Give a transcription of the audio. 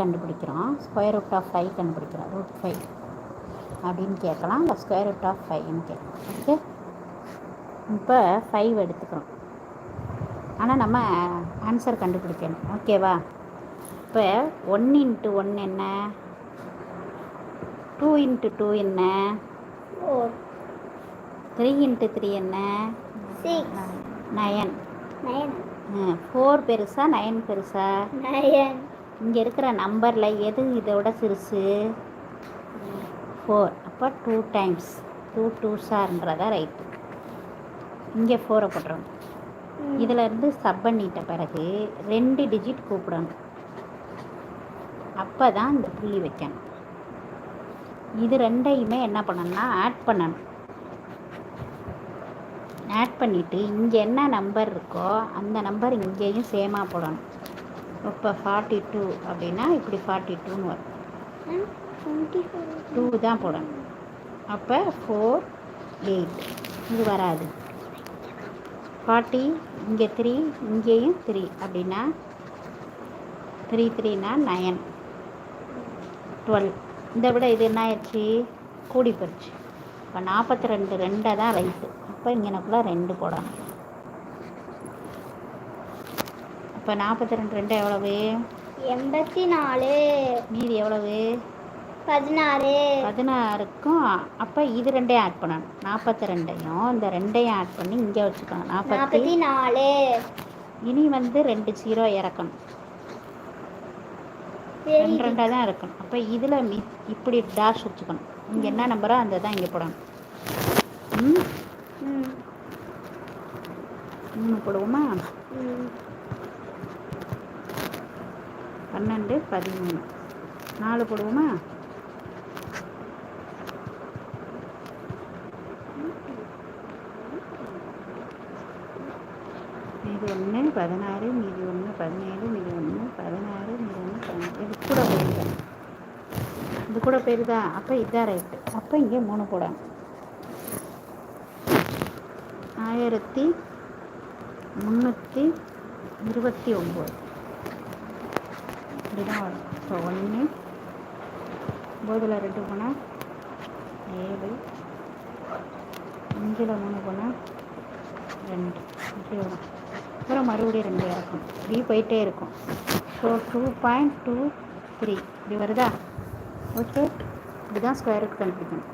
கண்டுபிடிக்கிறோம். Square root of five கண்டுபிடிக்கிறோம். Root five அப்படின்னு கேட்கலாம். இல்லை ஸ்கொயர் ரூட் ஆஃப் ஃபைவ்னு கேட்கலாம். ஓகே இப்போ ஃபைவ் எடுத்துக்கிறோம். ஆனால் நம்ம ஆன்சர் கண்டுபிடிக்கணும். ஓகேவா இப்போ ஒன் இன்ட்டு ஒன் என்ன? டூ இன்ட்டு டூ என்ன? த்ரீ இன்ட்டு த்ரீ என்ன? நயன் நயன் ஃபோர் பெருசா? நயன் பெருசா? நயன் இங்கே இருக்கிற நம்பரில் எது இதோட சிறுசு? ஃபோர் அப்போ டூ டைம்ஸ் டூ டூஸான்றதா ரைட்டு இங்கே ஃபோரை போட்டுறோம் இதில் இருந்து சப் பண்ணிட்ட பிறகு ரெண்டு டிஜிட் கூப்பிடணும். அப்போ தான் இந்த புள்ளி வைக்கணும். இது ரெண்டையுமே என்ன பண்ணணும்னா ஆட் பண்ணணும். ஆட் பண்ணிவிட்டு இங்கே என்ன நம்பர் இருக்கோ அந்த நம்பர் இங்கேயும் சேமாக போடணும். இப்போ ஃபார்ட்டி டூ அப்படின்னா இப்படி ஃபார்ட்டி டூன்னு வரும் டூ தான் போடணும். அப்போ ஃபோர் எயிட் இது வராது. ஃபார்ட்டி இங்கே த்ரீ இங்கேயும் த்ரீ அப்படின்னா த்ரீ த்ரீனா நயன் டுவெல் இந்த விட இது என்ன ஆயிடுச்சு? கூடி போயிடுச்சு. இப்போ நாற்பத்தி ரெண்டு ரெண்டை தான் ரைட்டு அப்போ இங்கனக்குள்ளே ரெண்டு போடணும். இப்போ நாற்பத்தி ரெண்டு ரெண்டு எவ்வளவு? எண்பத்தி நாலு மீதி எவ்வளவு? பதினாறு. பதினாறுக்கும் அப்போ இது ரெண்டையும் ஆட் பண்ணணும். நாற்பத்தி ரெண்டையும் இந்த ரெண்டையும் ஆட் பண்ணி இங்கே வச்சுக்கணும் நாற்பத்தி நாலு இனி வந்து ரெண்டு ஜீரோ இறக்கணும். ரெண்டு ரெண்டாக தான் இருக்கணும். அப்போ இதில் மி இப்படி டேஷ் வச்சுக்கணும். இங்கே என்ன நம்பரோ அந்த தான் இங்கே போடணும். ம். ம். மூணு போடுவோமா? ம். பன்னெண்டு பதிமூணு. நாலு போடுவோமா? மீதி ஒன்று பதினாறு மீதி ஒன்று பதினேழு மீதி ஒன்று பதினாறு மீதி ஒன்று பதினேழு. இது கூட போயிருதா இது கூட போயிருதா? அப்போ இதான் ரைட்டு அப்போ இங்கே மூணு போடணும். ஆயிரத்தி முந்நூற்றி இருபத்தி ஒம்பது. இப்படிதான் வரும். ஸோ ஒன்று போதில் ரெண்டு போனால் ஏழு. அஞ்சில் மூணு போனால் ரெண்டு. இப்படி வரும் அப்புறம் மறுபடியும் ரெண்டு இறக்கும். இப்படி போயிட்டே இருக்கும். So two point two three இப்படி வருதா? ஓகே இப்படி தான் ஸ்கொயருக்கு கண்டுபிடிக்கணும்.